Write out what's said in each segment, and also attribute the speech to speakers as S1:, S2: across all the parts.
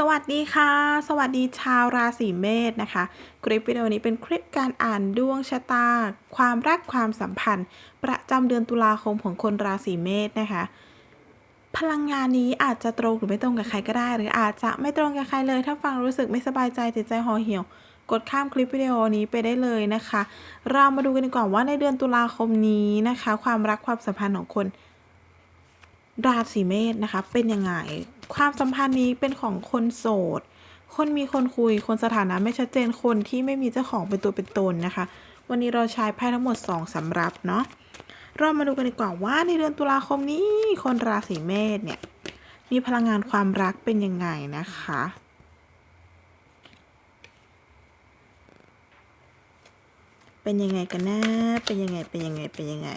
S1: สวัสดีค่ะ สวัสดีชาวราศีเมษนะคะ คลิปวิดีโอนี้เป็นคลิปการอ่านดวงชะตา ความรักความสัมพันธ์ ประจำเดือนตุลาคมของคนราศีเมษนะคะ พลังงานนี้อาจจะตรงหรือไม่ตรงกับใครก็ได้ หรืออาจจะไม่ตรงกับใครเลย ถ้าฟังรู้สึกไม่สบายใจจิตใจห่อเหี่ยว กดข้ามคลิปวิดีโอนี้ไปได้เลยนะคะ เรามาดูกันดีกว่าว่าในเดือนตุลาคมนี้นะคะ ความรักความสัมพันธ์ของคนราศีเมษนะคะเป็นยังไง ความสัมพันธ์นี้เป็นของคนโสด คนมีคนคุย คนสถานะไม่ชัดเจน คนที่ไม่มีเจ้าของเป็นตัวเป็นตนนะคะ วันนี้เราใช้ไพ่ทั้งหมด 2สำรับเนาะ เรามาดูกันดีกว่าว่าในเดือนตุลาคมนี้ คนราศีเมษเนี่ย มีพลังงานความรักเป็นยังไงนะคะเป็นยังไงกันนะ เป็นยังไง เป็นยังไง เป็นยังไง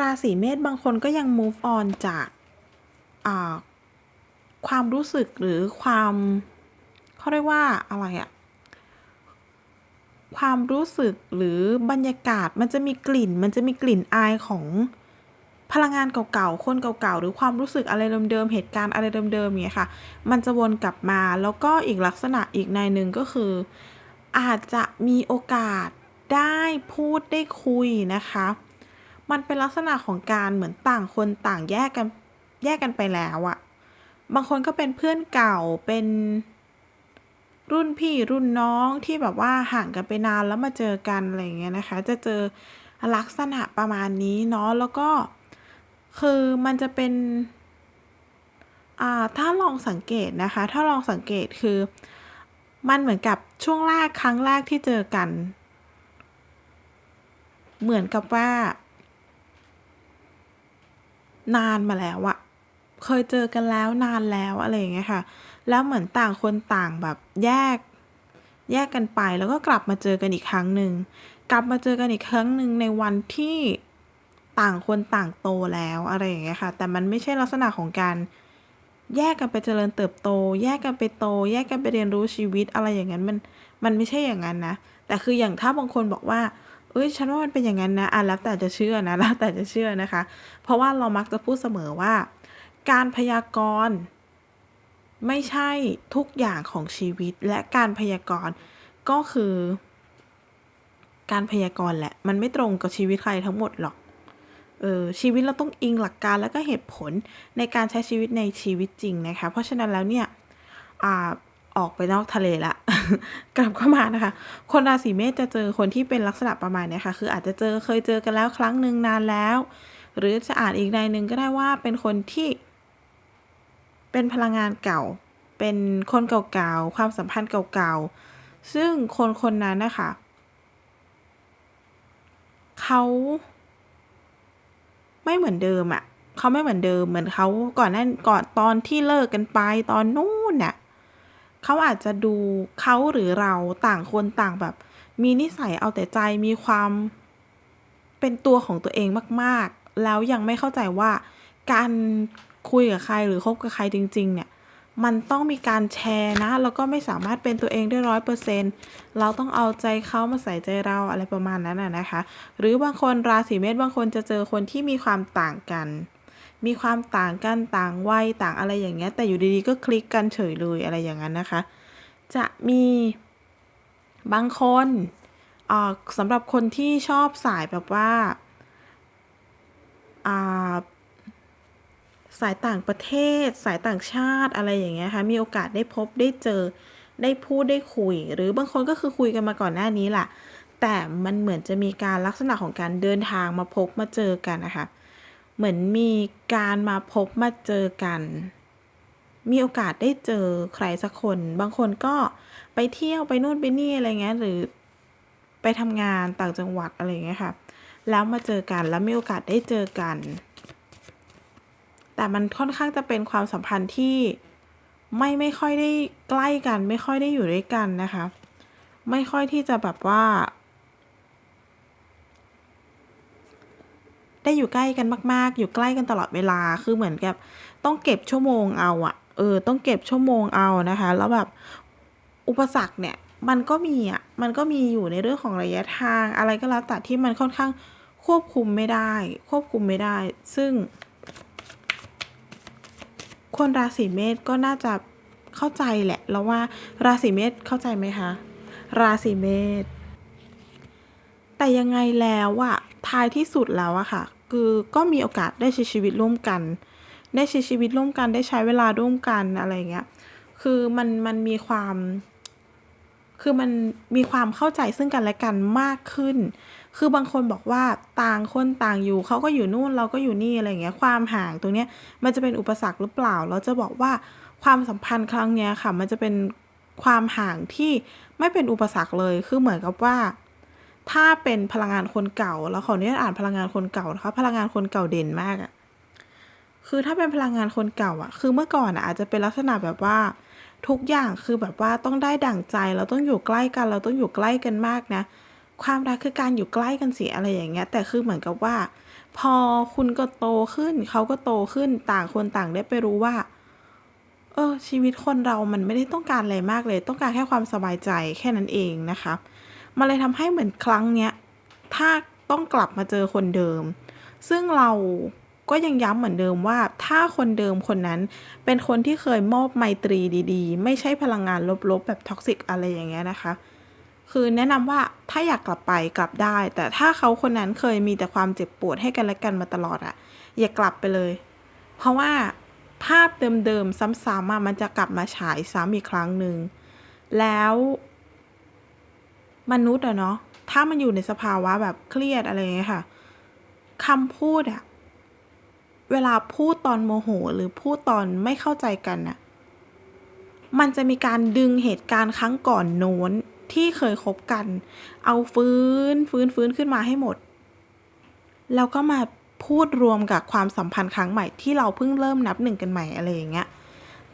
S1: ราศีเมษบางคนก็ยัง move on จากาความรู้สึกหรือความเขาเรียกว่าอะไรอะความรู้สึกหรือบรรยากาศมันจะมีกลิ่น มันจะมีกลิ่นอายของพลังงานเก่าๆ คนเก่าๆ หรือความรู้สึกอะไรเดิมๆ เหตุการณ์อะไรเดิมๆเนี่ยค่ะ มันจะวนกลับมา แล้วก็อีกลักษณะอีกในหนึ่งก็คือ อาจจะมีโอกาสได้พูดได้คุยนะคะ มันเป็นลักษณะของการเหมือนต่างคนต่างแยกกันแยกกันไปแล้วอะบางคนก็เป็นเพื่อนเก่าเป็น รุ่นพี่รุ่นน้องที่แบบว่าห่างกันไปนานแล้วมาเจอกันอะไรเงี้ยนะคะ จะเจอลักษณะประมาณนี้เนาะแล้วก็คือมันจะเป็นอ่าถ้าลองสังเกตนะคะ ถ้าลองสังเกตคือมันเหมือนกับช่วงแรกครั้งแรกที่เจอกัน เหมือนกับว่า นานมาแล้วอะเคยเจอกันแล้วนานแล้วอะไรอย่างเงี้ยค่ะ แล้วเหมือนต่างคนต่างแบบแยก แยกกันไปแล้วก็กลับมาเจอกันอีกครั้งหนึ่งกลับมาเจอกันอีกครั้งหนึ่งในวันที่ต่างคนต่างโตแล้วอะไรอย่างเงี้ยค่ะ แต่มันไม่ใช่ลักษณะของการแยกกันไปเจริญเติบโต แยกกันไปโต แยกกันไปเรียนรู้ชีวิตอะไรอย่างนั้นมันมันไม่ใช่อย่างนั้นนะ แต่คืออย่างถ้าบางคนบอกว่า เอ้ยฉันว่ามันเป็นอย่างนั้นนะอะแล้วแต่จะเชื่อนะแล้วแต่จะเชื่อนะคะ เพราะว่าเรามักจะพูดเสมอว่า การพยากรณ์ไม่ใช่ทุกอย่างของชีวิตและการพยากรณ์ก็คือ การพยากรณ์แหละ มันไม่ตรงกับชีวิตใครทั้งหมดหรอกเออชีวิตเราต้องอิงหลักการแล้วก็เหตุผลในการใช้ชีวิตในชีวิตจริงนะคะ เพราะฉะนั้นแล้วเนี่ย ออกไปนอกทะเลละ กลับเข้ามานะคะ คนราศีเมษจะเจอคนที่เป็นลักษณะประมาณนี้ค่ะ คืออาจจะเจอเคยเจอกันแล้วครั้งหนึ่งนานแล้ว หรือจะอ่านอีกในหนึ่งก็ได้ว่าเป็นคนที่ เป็นพลังงานเก่า เป็นคนเก่าๆ ความสัมพันธ์เก่าๆ ซึ่งคนคนนั้นนะคะเขาไม่เหมือนเดิมอะ่ะเขาไม่เหมือนเดิมเหมือนเขาก่อนนั้นก่อนตอนที่เลิกกันไปตอนนู้นน่ะ เขาอาจจะดูเขาหรือเราต่างคนต่างแบบ มีนิสัยเอาแต่ใจมีความเป็นตัวของตัวเองมาก ๆ แล้วยังไม่เข้าใจว่าการคุยกับใครหรือคบกับใครจริง ๆ เนี่ย มันต้องมีการแชร์นะ แล้วก็ไม่สามารถเป็นตัวเองได้ร้อยเปอร์เซ็นต์เราต้องเอาใจเขามาใส่ใจเราอะไรประมาณนั้นนะนะคะ หรือบางคนราศีเมษบางคนจะเจอคนที่มีความต่างกัน มีความต่างกันต่างวัยต่างอะไรอย่างเงี้ย แต่อยู่ดีๆก็คลิกกันเฉยเลยอะไรอย่างนั้นนะคะ จะมีบางคนสำหรับคนที่ชอบสายแบบว่าอ่าสายต่างประเทศ สายต่างชาติอะไรอย่างเงี้ยค่ะมีโอกาสได้พบได้เจอได้พูดได้คุย หรือบางคนก็คือคุยกันมาก่อนหน้านี้แหละแต่มันเหมือนจะมีการลักษณะของการเดินทางมาพบมาเจอกันนะคะ เหมือนมีการมาพบมาเจอกัน มีโอกาสได้เจอใครสักคน บางคนก็ไปเที่ยวไปนู่นไปนี่อะไรเงี้ยหรือไปทำงานต่างจังหวัดอะไรเงี้ยค่ะ แล้วมาเจอกันแล้วมีโอกาสได้เจอกัน แต่มันค่อนข้างจะเป็นความสัมพันธ์ที่ไม่ไม่ค่อยได้ใกล้กัน ไม่ค่อยได้อยู่ด้วยกันนะคะ ไม่ค่อยที่จะแบบว่า ได้อยู่ใกล้กันมาก ๆ อยู่ใกล้กันตลอดเวลาคือเหมือนกับต้องเก็บชั่วโมงเอาอะเออ ต้องเก็บชั่วโมงเอานะคะ แล้วแบบอุปสรรคเนี่ยมันก็มีอะมันก็มีอยู่ในเรื่องของระยะทางอะไรก็แล้วแต่ที่มันค่อนข้างควบคุมไม่ได้ ควบคุมไม่ได้ ซึ่ง คนราศีเมษก็น่าจะเข้าใจแหละ แล้วว่าราศีเมษเข้าใจไหมคะ ราศีเมษแต่ยังไงแล้วอะ ท้ายที่สุดแล้วอะค่ะ คือก็มีโอกาสได้ใช้ชีวิตร่วมกัน ได้ใช้ชีวิตร่วมกันได้ใช้เวลาร่วมกันอะไรเงี้ย คือมันมันมีความ คือมันมีความเข้าใจซึ่งกันและกันมากขึ้น คือบางคนบอกว่าต่างคนต่างอยู่เขาก็อยู่นู่นเราก็อยู่นี่อะไรเงี้ย ความห่างตรงเนี้ยมันจะเป็นอุปสรรคหรือเปล่า เราจะบอกว่าความสัมพันธ์ครั้งเนี้ยค่ะ มันจะเป็นความห่างที่ไม่เป็นอุปสรรคเลย คือเหมือนกับว่า ถ้าเป็นพลังงานคนเก่าแล้วขออนุญาตอ่านพลังงานคนเก่านะคะพลังงานคนเก่าเด่นมากอะคือถ้าเป็นพลังงานคนเก่าอะคือเมื่อก่อนอะอาจจะเป็นลักษณะแบบว่า ทุกอย่างคือแบบว่าต้องได้ดั่งใจเราต้องอยู่ใกล้กัน เราต้องอยู่ใกล้กันมากนะ ความรักคือการอยู่ใกล้กันสิอะไรอย่างเงี้ย แต่คือเหมือนกับว่า พอคุณก็โตขึ้นเขาก็โตขึ้นต่างคนต่างได้ไปรู้ว่า เออชีวิตคนเรามันไม่ได้ต้องการอะไรมากเลย ต้องการแค่ความสบายใจแค่นั้นเองนะคะ มันเลยทำให้เหมือนครั้งเนี้ยถ้าต้องกลับมาเจอคนเดิม ซึ่งเราก็ยังย้ำเหมือนเดิมว่าถ้าคนเดิมคนนั้นเป็นคนที่เคยมอบไมตรีดีๆ ไม่ใช่พลังงานลบๆ แบบท็อกซิกอะไรอย่างเงี้ยนะคะ คือแนะนำว่าถ้าอยากกลับไปกลับได้ แต่ถ้าเขาคนนั้นเคยมีแต่ความเจ็บปวดให้กันและกันมาตลอดอะอย่ากลับไปเลย เพราะว่าภาพเดิมๆซ้ำๆมันจะกลับมาฉายซ้ำอีกครั้งหนึ่งแล้ว มนุษย์อะเนาะถ้ามันอยู่ในสภาวะแบบเครียดอะไรเงี้ยค่ะคำพูดอะเวลาพูดตอนโมโห หรือพูดตอนไม่เข้าใจกันอะมันจะมีการดึงเหตุการณ์ครั้งก่อนโน้นที่เคยคบกัน เอาฟื้นฟื้นฟื้นขึ้นมาให้หมด แล้วก็มาพูดรวมกับความสัมพันธ์ครั้งใหม่ที่เราเพิ่งเริ่มนับหนึ่งกันใหม่อะไรอย่างเงี้ย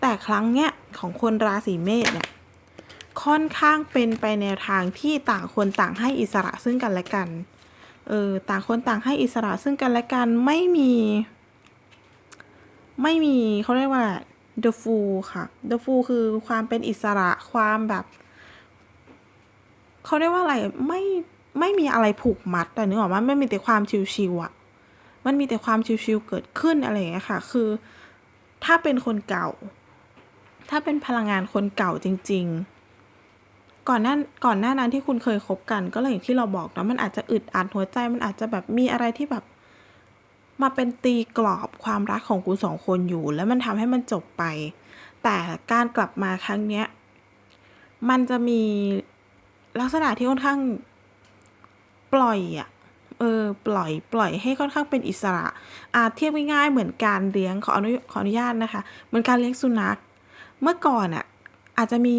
S1: แต่ครั้งเนี้ยของคนราศีเมษเนี่ย ค่อนข้างเป็นไปแนวทางที่ต่างคนต่างให้อิสระซึ่งกันและกัน เออ ต่างคนต่างให้อิสระซึ่งกันและกัน ไม่มี ไม่มีเขาเรียกว่า the fool ค่ะ the fool คือความเป็นอิสระความแบบ เขาเรียกว่าอะไร ไม่ ไม่มีอะไรผูกมัดแต่นึกออกว่าไม่มีแต่ความชิวๆอะมันมีแต่ความชิวๆเกิดขึ้นอะไรอย่างเงี้ยค่ะ คือ ถ้าเป็นคนเก่า ถ้าเป็นพลังงานคนเก่าจริง ๆ ก่อนหน้าก่อนหน้านั้นที่คุณเคยคบกัน ก็เลยอย่างที่เราบอกนะมันอาจจะอึดอัดหัวใจมันอาจจะแบบมีอะไรที่แบบ มาเป็นตีกรอบความรักของคุณสองคนอยู่ แล้วมันทำให้มันจบไป แต่การกลับมาครั้งเนี้ยมันจะมีลักษณะที่ค่อนข้างปล่อยอะเออปล่อยปล่อยให้ค่อนข้างเป็นอิสระอาเทียบง่ายๆเหมือนการเลี้ยงขออนุขออนุญาตนะคะ เหมือนการเลี้ยงสุนัข เมื่อก่อนอะอาจจะมี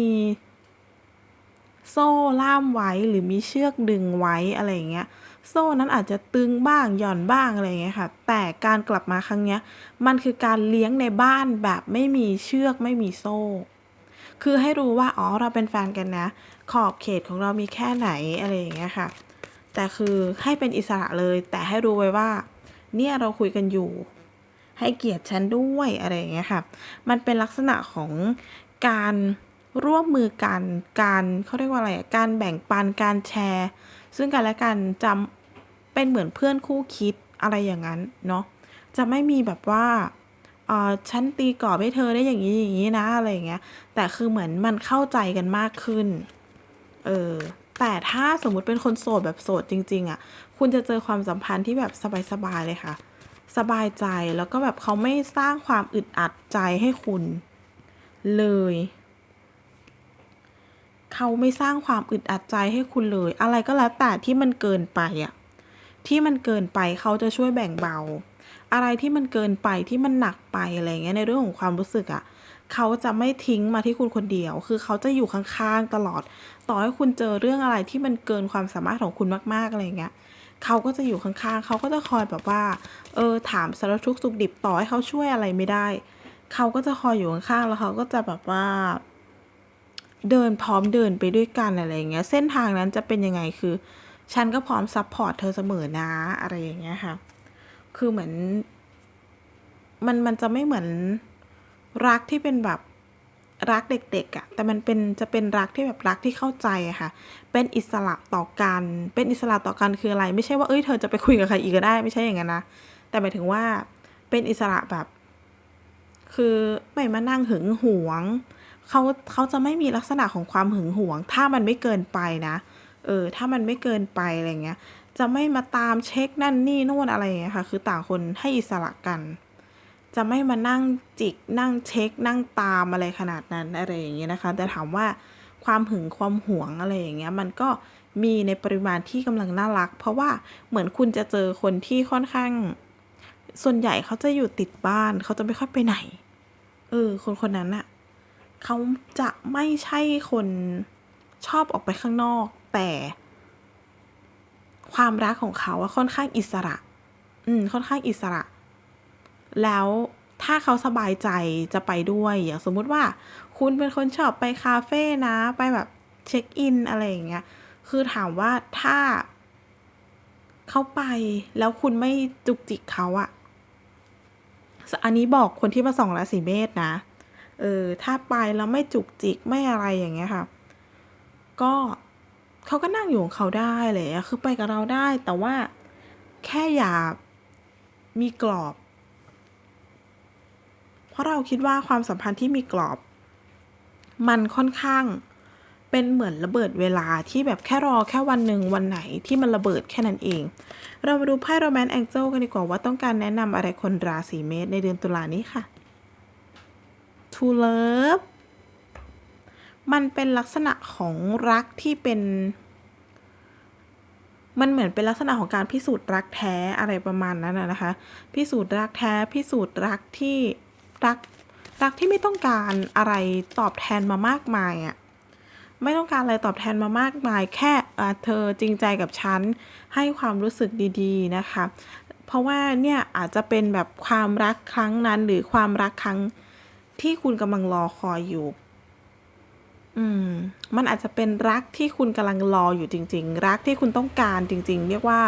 S1: โซ่ล่ามไว้หรือมีเชือกดึงไว้อะไรอย่างเงี้ย โซ่นั้นอาจจะตึงบ้างหย่อนบ้างอะไรอย่างเงี้ยค่ะ แต่การกลับมาครั้งเนี้ยมันคือการเลี้ยงในบ้านแบบไม่มีเชือกไม่มีโซ่ คือให้รู้ว่าอ๋อเราเป็นแฟนกันนะ ขอบเขตของเรามีแค่ไหนอะไรอย่างเงี้ยค่ะ แต่คือให้เป็นอิสระเลย แต่ให้รู้ไว้ว่า เนี่ยเราคุยกันอยู่ ให้เกียรติฉันด้วยอะไรอย่างเงี้ยค่ะ มันเป็นลักษณะของการ ร่วมมือกันการเขาเรียกว่าอะไรอะการแบ่งปันการแชร์ ซึ่งกันและกันจำเป็นเหมือนเพื่อนคู่คิดอะไรอย่างนั้นเนาะจะไม่มีแบบว่าเออฉันตีกรอบให้เธอได้อย่างนี้อย่างนี้นะอะไรอย่างเงี้ยแต่คือเหมือนมันเข้าใจกันมากขึ้นเออแต่ถ้าสมมุติเป็นคนโสดแบบโสดจริง ๆอะ่ะคุณจะเจอความสัมพันธ์ที่แบบสบายๆเลยค่ะ สบายใจแล้วก็แบบเขาไม่สร้างความอึดอัดใจให้คุณเลย เขาไม่สร้างความอึดอัดใจให้คุณเลย อะไรก็แล้วแต่ที่มันเกินไปอะที่มันเกินไปเขาจะช่วยแบ่งเบา อะไรที่มันเกินไปที่มันหนักไปอะไรเงี้ยในเรื่องของความรู้สึกอะเขาจะไม่ทิ้งมาที่คุณคนเดียว คือเขาจะอยู่ข้างๆตลอด ต่อให้คุณเจอเรื่องอะไรที่มันเกินความสามารถของคุณมากๆอะไรเงี้ยเขาก็จะอยู่ข้างๆ เขาก็จะคอยแบบว่า เออ ถามสารทุกข์สุขดิบต่อให้เขาช่วยอะไรไม่ได้ เขาก็จะคอยอยู่ข้างๆ แล้วเขาก็จะแบบว่า เดินพร้อมเดินไปด้วยกันอะไรอย่างเงี้ย เส้นทางนั้นจะเป็นยังไงคือ ฉันก็พร้อมซัพพอร์ตเธอเสมอนะอะไรอย่างเงี้ยค่ะ คือเหมือน มันมันจะไม่เหมือนรักที่เป็นแบบรักเด็กๆอะ่ะ แต่มันเป็นจะเป็นรักที่แบบรักที่เข้าใจอะค่ะ เป็นอิสระต่อกัน เป็นอิสระต่อกันคืออะไร ไม่ใช่ว่าเอ้ยเธอจะไปคุยกับใครอีกก็ได้ ไม่ใช่อย่างนั้นนะ แต่หมายถึงว่าเป็นอิสระแบบ คือไม่มานั่งหึงหวง เขาเขาจะไม่มีลักษณะของความหึงหวง ถ้ามันไม่เกินไปนะ เออ ถ้ามันไม่เกินไปอะไรเงี้ย จะไม่มาตามเช็คนั่นนี่นู่นอะไรเงี้ยค่ะ คือต่างคนให้อิสระกัน จะไม่มานั่งจิกนั่งเช็ค นั่งตามอะไรขนาดนั้นอะไรอย่างเงี้ยนะคะ แต่ถามว่าความหึงความหวงอะไรอย่างเงี้ย มันก็มีในปริมาณที่กำลังน่ารัก เพราะว่าเหมือนคุณจะเจอคนที่ค่อนข้าง ส่วนใหญ่เขาจะอยู่ติดบ้าน เขาจะไม่ค่อยไปไหน เออ คนคนนั้นอะ เขาจะไม่ใช่คนชอบออกไปข้างนอก แต่ความรักของเขาค่อนข้างอิสระ อืม ค่อนข้างอิสระ แล้วถ้าเขาสบายใจจะไปด้วย อย่างสมมุติว่า คุณเป็นคนชอบไปคาเฟ่นะ ไปแบบเช็คอินอะไรอย่างเงี้ย คือถามว่าถ้าเขาไปแล้วคุณไม่จุกจิกเขาอะอันนี้บอกคนที่มาส่องราศีเมษนะ เออถ้าไปแล้วไม่จุกจิกไม่อะไรอย่างเงี้ยค่ะ ก็เขาก็นั่งอยู่ของเขาได้เลยอะคือไปกับเราได้ แต่ว่าแค่อย่ามีกรอบ เพราะเราคิดว่าความสัมพันธ์ที่มีกรอบ มันค่อนข้างเป็นเหมือนระเบิดเวลาที่แบบแค่รอแค่วันหนึ่งวันไหนที่มันระเบิดแค่นั้นเอง เรามาดูไพ่โรแมนต์แองเจิลกันดีกว่าว่าต้องการแนะนำอะไรคนราศีเมษในเดือนตุลานี้ค่ะ To love มันเป็นลักษณะของรักที่เป็น มันเหมือนเป็นลักษณะของการพิสูจน์รักแท้อะไรประมาณนั้นนะคะ พิสูจน์รักแท้ พิสูจน์รักที่รักรักที่ไม่ต้องการอะไรตอบแทนมามากมายอะ่ะไม่ต้องการอะไรตอบแทนมามากมาย แค่เธอจริงใจกับฉัน ให้ความรู้สึกดีๆนะคะ เพราะว่าเนี่ยอาจจะเป็นแบบความรักครั้งนั้นหรือความรักครั้ง ที่คุณกำลังรอคอยอยู่ อืม มันอาจจะเป็นรักที่คุณกำลังรออยู่จริง ๆ รักที่คุณต้องการจริง ๆ เรียกว่า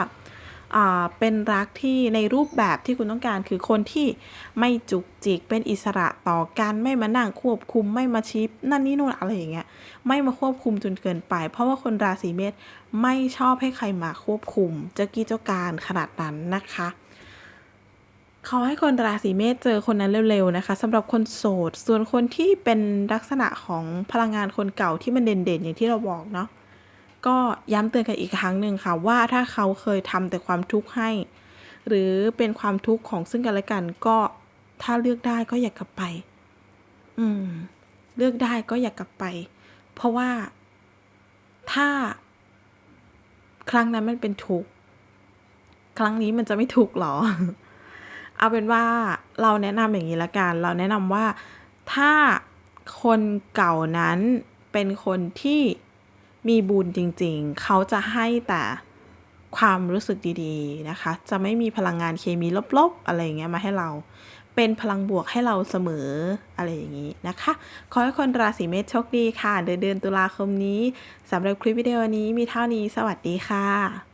S1: อ่าเป็นรักที่ในรูปแบบที่คุณต้องการคือคนที่ไม่จุกจิกเป็นอิสระต่อกันไม่มานั่งควบคุมไม่มาชิปนั่นนี่นู่นอะไรอย่างเงี้ยไม่มาควบคุมจนเกินไป เพราะว่าคนราศีเมษไม่ชอบให้ใครมาควบคุมเจ้ากี้เจ้าการขนาดนั้นนะคะ ขอให้คนราศีเมษเจอคนนั้นเร็วๆนะคะสำหรับคนโสด ส่วนคนที่เป็นลักษณะของพลังงานคนเก่าที่มันเด่นๆ อย่างที่เราบอกเนาะก็ย้ำเตือนกันอีกครั้งหนึ่งค่ะว่าถ้าเขาเคยทำแต่ความทุกข์ให้ หรือเป็นความทุกข์ของซึ่งกันและกันก็ถ้าเลือกได้ก็อย่ากกลับไป อืม เลือกได้ก็อย่ากกลับไป เพราะว่าถ้าครั้งนั้นมันเป็นทุกข์ครั้งนี้มันจะไม่ทุกข์หรอ เอาเป็นว่าเราแนะนำอย่างนี้ละกัน เราแนะนำว่าถ้าคนเก่านั้นเป็นคนที่มีบุญจริงๆ เขาจะให้แต่ความรู้สึกดีๆนะคะ จะไม่มีพลังงานเคมีลบๆ อะไรอย่างเงี้ยมาให้เรา เป็นพลังบวกให้เราเสมออะไรอย่างนี้นะคะ ขอให้คนราศีเมษโชคดีค่ะ เดือนเดือนตุลาคมนี้สำหรับคลิปวิดีโอนี้มีเท่านี้ สวัสดีค่ะ